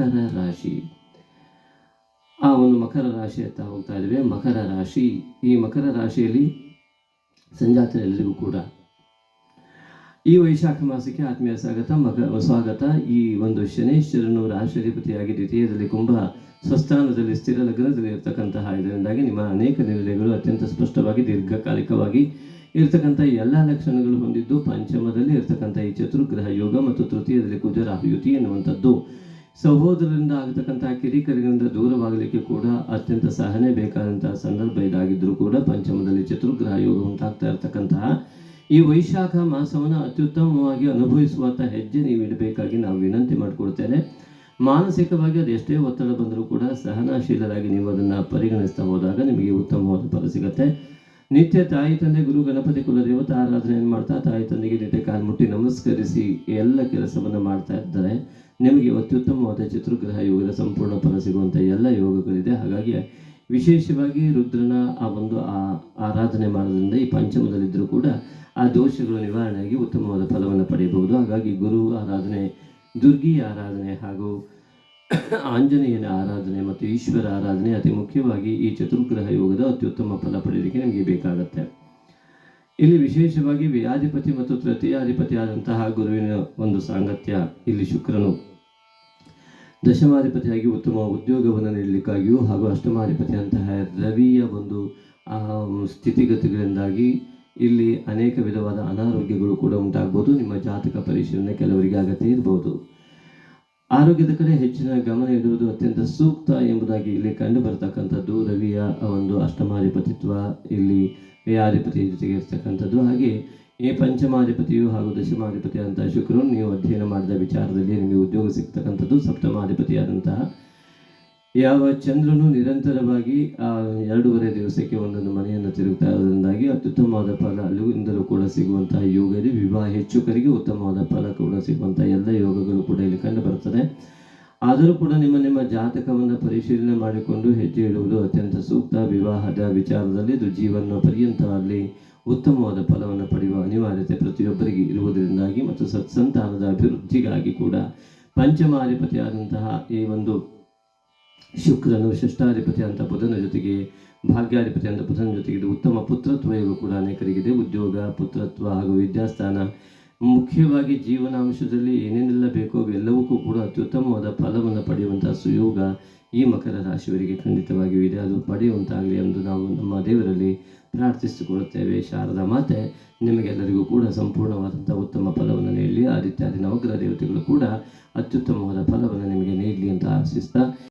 ಮಕರ ರಾಶಿ. ಆ ಒಂದು ಮಕರ ರಾಶಿ ಅಂತ ಹೋಗ್ತಾ ಇದ್ದೇವೆ ಮಕರ ರಾಶಿ. ಈ ಮಕರ ರಾಶಿಯಲ್ಲಿ ಸಂಜಾತರೆಲ್ಲರಿಗೂ ಕೂಡ ಈ ವೈಶಾಖ ಮಾಸಕ್ಕೆ ಆತ್ಮೀಯ ಸ್ವಾಗತ, ಮಗ ಸ್ವಾಗತ. ಈ ಒಂದು ಶನೇಶ್ವರನು ರಾಷ್ಟ್ರಾಧಿಪತಿಯಾಗಿ ದ್ವಿತೀಯದಲ್ಲಿ ಕುಂಭ ಸ್ವಸ್ಥಾನದಲ್ಲಿ ಸ್ಥಿರ ಲಗ್ನದಲ್ಲಿ ಇರತಕ್ಕಂತಹ ಇದರಿಂದಾಗಿ ನಿಮ್ಮ ಅನೇಕ ನಿರ್ಣಯಗಳು ಅತ್ಯಂತ ಸ್ಪಷ್ಟವಾಗಿ ದೀರ್ಘಕಾಲಿಕವಾಗಿ ಇರ್ತಕ್ಕಂಥ ಎಲ್ಲ ಲಕ್ಷಣಗಳು ಹೊಂದಿದ್ದು, ಪಂಚಮದಲ್ಲಿ ಇರ್ತಕ್ಕಂಥ ಈ ಚತುರ್ಗ್ರಹ ಯೋಗ ಮತ್ತು ತೃತೀಯದಲ್ಲಿ ಕುಜರ ಯುತಿ ಎನ್ನುವಂಥದ್ದು. ಸಹೋದರರಿಂದ ಆಗತಕ್ಕಂತಹ ಕಿರಿಕರಿನಿಂದ ದೂರವಾಗಲಿಕ್ಕೆ ಕೂಡ ಅತ್ಯಂತ ಸಹನೆ ಬೇಕಾದಂತಹ ಸಂದರ್ಭ ಇದಾಗಿದ್ದರೂ ಕೂಡ ಪಂಚಮದಲ್ಲಿ ಚತುರ್ಗ್ರಹ ಯೋಗ ಉಂಟಾಗ್ತಾ ಇರತಕ್ಕಂತಹ ಈ ವೈಶಾಖ ಮಾಸವನ್ನು ಅತ್ಯುತ್ತಮವಾಗಿ ಅನುಭವಿಸುವಂಥ ಹೆಜ್ಜೆ ನೀವು ಇಡಬೇಕಾಗಿ ನಾವು ವಿನಂತಿ ಮಾಡಿಕೊಡ್ತೇನೆ ಮಾನಸಿಕವಾಗಿ ಅದು ಎಷ್ಟೇ ಒತ್ತಡ ಬಂದರೂ ಕೂಡ ಸಹನಾಶೀಲರಾಗಿ ನೀವು ಅದನ್ನು ಪರಿಗಣಿಸ್ತಾ ಹೋದಾಗ ನಿಮಗೆ ಉತ್ತಮವಾದ ಫಲ ಸಿಗುತ್ತೆ. ನಿತ್ಯ ತಾಯಿ ತಂದೆ ಗುರು ಗಣಪತಿ ಕುಲದೇವತಾ ಆರಾಧನೆಯನ್ನು ಮಾಡ್ತಾ ತಾಯಿ ತಂದೆಗೆ ನಿತ್ಯ ಕಾಲು ಮುಟ್ಟಿ ನಮಸ್ಕರಿಸಿ ಎಲ್ಲ ಕೆಲಸವನ್ನು ಮಾಡ್ತಾ ಇದ್ದಾರೆ. ನಿಮಗೆ ಅತ್ಯುತ್ತಮವಾದ ಚತುರ್ಗ್ರಹ ಯೋಗದ ಸಂಪೂರ್ಣ ಫಲ ಸಿಗುವಂಥ ಎಲ್ಲ ಯೋಗಗಳಿದೆ. ಹಾಗಾಗಿ ವಿಶೇಷವಾಗಿ ರುದ್ರನ ಆ ಒಂದು ಆ ಆರಾಧನೆ ಮಾಡೋದ್ರಿಂದ ಈ ಪಂಚಮದಲ್ಲಿದ್ದರೂ ಕೂಡ ಆ ದೋಷಗಳು ನಿವಾರಣೆಯಾಗಿ ಉತ್ತಮವಾದ ಫಲವನ್ನು ಪಡೆಯಬಹುದು. ಹಾಗಾಗಿ ಗುರು ಆರಾಧನೆ, ದುರ್ಗಿ ಆರಾಧನೆ ಹಾಗೂ ಆಂಜನೇಯನ ಆರಾಧನೆ ಮತ್ತು ಈಶ್ವರ ಆರಾಧನೆ ಅತಿ ಮುಖ್ಯವಾಗಿ ಈ ಚತುರ್ಗ್ರಹ ಯೋಗದ ಅತ್ಯುತ್ತಮ ಫಲ ಪಡೆಯಲಿಕ್ಕೆ ನಮಗೆ ಬೇಕಾಗತ್ತೆ. ಇಲ್ಲಿ ವಿಶೇಷವಾಗಿ ವ್ಯಾಧಿಪತಿ ಮತ್ತು ತೃತೀಯಾಧಿಪತಿ ಆದಂತಹ ಗುರುವಿನ ಒಂದು ಸಾಂಗತ್ಯ, ಇಲ್ಲಿ ಶುಕ್ರನು ದಶಮಾಧಿಪತಿಯಾಗಿ ಉತ್ತಮ ಉದ್ಯೋಗವನ್ನು ನೀಡಲಿಕ್ಕಾಗಿಯೂ ಹಾಗೂ ಅಷ್ಟಮಾಧಿಪತಿ ಅಂತಹ ರವಿಯ ಒಂದು ಸ್ಥಿತಿಗತಿಗಳಿಂದಾಗಿ ಇಲ್ಲಿ ಅನೇಕ ವಿಧವಾದ ಅನಾರೋಗ್ಯಗಳು ಕೂಡ ಉಂಟಾಗ್ಬೋದು. ನಿಮ್ಮ ಜಾತಕ ಪರಿಶೀಲನೆ ಕೆಲವರಿಗೆ ಅಗತ್ಯ ಇರಬಹುದು ಆರೋಗ್ಯದ ಕಡೆ ಹೆಚ್ಚಿನ ಗಮನ ಇಡುವುದು ಅತ್ಯಂತ ಸೂಕ್ತ ಎಂಬುದಾಗಿ ಇಲ್ಲಿ ಕಂಡು ಬರತಕ್ಕಂಥದ್ದು ರವಿಯ ಒಂದು ಅಷ್ಟಮಾಧಿಪತಿತ್ವ, ಇಲ್ಲಿ ವ್ಯಾಧಿಪತಿ ಜೊತೆಗೆ ಇರ್ತಕ್ಕಂಥದ್ದು. ಹಾಗೆ ಈ ಪಂಚಮಾಧಿಪತಿಯು ಹಾಗೂ ದಶಮಾಧಿಪತಿಯಾದಂತಹ ಶುಕ್ರನು ನೀವು ಅಧ್ಯಯನ ಮಾಡಿದ ವಿಚಾರದಲ್ಲಿ ನಿಮಗೆ ಉದ್ಯೋಗ ಸಿಗ್ತಕ್ಕಂಥದ್ದು ಸಪ್ತಮಾಧಿಪತಿಯಾದಂತಹ ಯಾವ ಚಂದ್ರನು ನಿರಂತರವಾಗಿ ಆ ಎರಡೂವರೆ ದಿವಸಕ್ಕೆ ಒಂದೊಂದು ಮನೆಯನ್ನು ತಿರುಗ್ತಾ ಇರೋದ್ರಿಂದಾಗಿ ಅತ್ಯುತ್ತಮವಾದ ಫಲ ಅಲ್ಲಿಂದಲೂ ಕೂಡ ಸಿಗುವಂತಹ ಯೋಗ ಇದೆ ವಿವಾಹ ಹೆಚ್ಚುಕರಿಗೆ ಉತ್ತಮವಾದ ಫಲ ಕೂಡ ಸಿಗುವಂತಹ ಎಲ್ಲ ಯೋಗಗಳು ಕೂಡ ಇಲ್ಲಿ ಕಂಡು ಬರ್ತದೆ ಆದರೂ ಕೂಡ ನಿಮ್ಮ ನಿಮ್ಮ ಜಾತಕವನ್ನು ಪರಿಶೀಲನೆ ಮಾಡಿಕೊಂಡು ಹೆಜ್ಜೆ ಇಡುವುದು ಅತ್ಯಂತ ಸೂಕ್ತ. ವಿವಾಹದ ವಿಚಾರದಲ್ಲಿ ಇದು ಜೀವನ ಪರ್ಯಂತರಲ್ಲಿ ಉತ್ತಮವಾದ ಫಲವನ್ನು ಪಡೆಯುವ ಅನಿವಾರ್ಯತೆ ಪ್ರತಿಯೊಬ್ಬರಿಗೆ ಇರುವುದರಿಂದಾಗಿ ಮತ್ತು ಸತ್ಸಂತಾನದ ಅಭಿವೃದ್ಧಿಗಾಗಿ ಕೂಡ ಪಂಚಮಾಧಿಪತಿಯಾದಂತಹ ಈ ಒಂದು ಶುಕ್ರನು ಷಷ್ಠಾಧಿಪತಿ ಅಂತ ಬುಧನ ಜೊತೆಗೆ, ಭಾಗ್ಯಾಧಿಪತಿ ಅಂತ ಬುಧನ ಜೊತೆಗೆ ಇದು ಉತ್ತಮ ಪುತ್ರತ್ವ ಯೋಗ ಕೂಡ ಅನೇಕರಿಗಿದೆ. ಉದ್ಯೋಗ, ಪುತ್ರತ್ವ ಹಾಗೂ ವಿದ್ಯಾಸ್ಥಾನ, ಮುಖ್ಯವಾಗಿ ಜೀವನಾಂಶದಲ್ಲಿ ಏನೇನೆಲ್ಲ ಬೇಕೋ ಅವೆಲ್ಲವಕ್ಕೂ ಕೂಡ ಅತ್ಯುತ್ತಮವಾದ ಫಲವನ್ನು ಪಡೆಯುವಂತಹ ಸುಯೋಗ ಈ ಮಕರ ರಾಶಿಯವರಿಗೆ ಖಂಡಿತವಾಗಿಯೂ ಇದೆ. ಅದು ಪಡೆಯುವಂತಾಗಲಿ ಎಂದು ನಾವು ನಮ್ಮ ದೇವರಲ್ಲಿ ಪ್ರಾರ್ಥಿಸಿಕೊಳ್ಳುತ್ತೇವೆ. ಶಾರದಾ ಮಾತೆ, ನಿಮಗೆಲ್ಲರಿಗೂ ಕೂಡ ಸಂಪೂರ್ಣವಾದಂಥ ಉತ್ತಮ ಫಲವನ್ನು ನೀಡಲಿ. ಆದಿತ್ಯಾದಿ ನವಗ್ರಹ ದೇವತೆಗಳು ಕೂಡ ಅತ್ಯುತ್ತಮವಾದ ಫಲವನ್ನು ನಿಮಗೆ ನೀಡಲಿ ಅಂತ ಆಶಿಸ್ತಾ